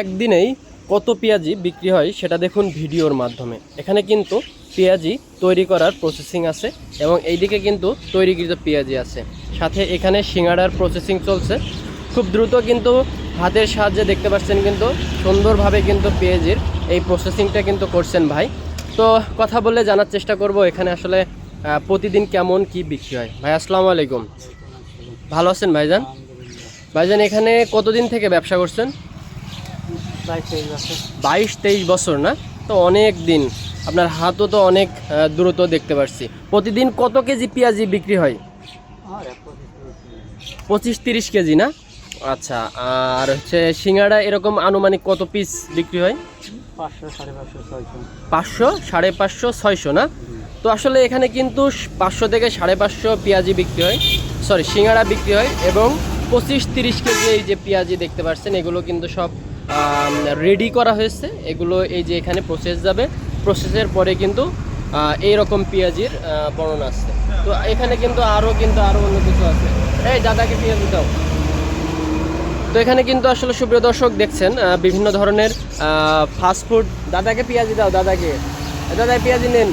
একদিনেই কত পেঁয়াজি বিক্রি হয় সেটা দেখুন ভিডিওর মাধ্যমে। এখানে কিন্তু পেঁয়াজি তৈরি করার প্রসেসিং আছে এবং এইদিকে কিন্তু তৈরিকৃত পেঁয়াজি আছে। সাথে এখানে সিঙ্গাড়ার প্রসেসিং চলছে। খুব দ্রুত কিন্তু হাতের সাহায্যে দেখতে পাচ্ছেন কিন্তু সুন্দরভাবে কিন্তু পেঁয়াজির এই প্রসেসিংটা কিন্তু করছেন ভাই। তো কথা বলে জানার চেষ্টা করব এখানে আসলে প্রতিদিন কেমন কি বিক্রি হয়। ভাই, আসসালামু আলাইকুম। ভালো আছেন ভাইজান? ভাইজান, এখানে কতদিন থেকে ব্যবসা করছেন? বাইশ তেইশ বছর না? তো অনেক দিন। আপনার হাতও তো অনেক আহ, দ্রুত দেখতে পাচ্ছি প্রতিদিন কত কেজি পেঁয়াজি বিক্রি হয়? পঁচিশ তিরিশ কেজি না? আচ্ছা আর হচ্ছে সিঙ্গাড়া এরকম আনুমানিক কত পিস বিক্রি হয়? পাঁচশো সাড়ে পাঁচশো ছয়শো না? তো আসলে এখানে কিন্তু পাঁচশো থেকে সাড়ে পাঁচশো পেঁয়াজি বিক্রি হয়। সরি সিঙ্গাড়া বিক্রি হয় এবং পঁচিশ তিরিশ কেজি এই যে পেঁয়াজি দেখতে পাচ্ছেন এগুলো কিন্তু সব রেডি করা হয়েছে। এগুলো এই যে এখানে প্রসেস যাবে। প্রসেসের পরে কিন্তু এই রকম পেঁয়াজির আহ, বর্ণনা আছে। তো এখানে কিন্তু আরও কিন্তু আরও অন্য কিছু আছে। এই দাদাকে পেঁয়াজি দাও। তো এখানে কিন্তু আসলে সুপ্রিয় দর্শক দেখছেন বিভিন্ন ধরনের ফাস্টফুড দাদাকে পেঁয়াজি দাও দাদাকে। দাদা পেঁয়াজি নেন।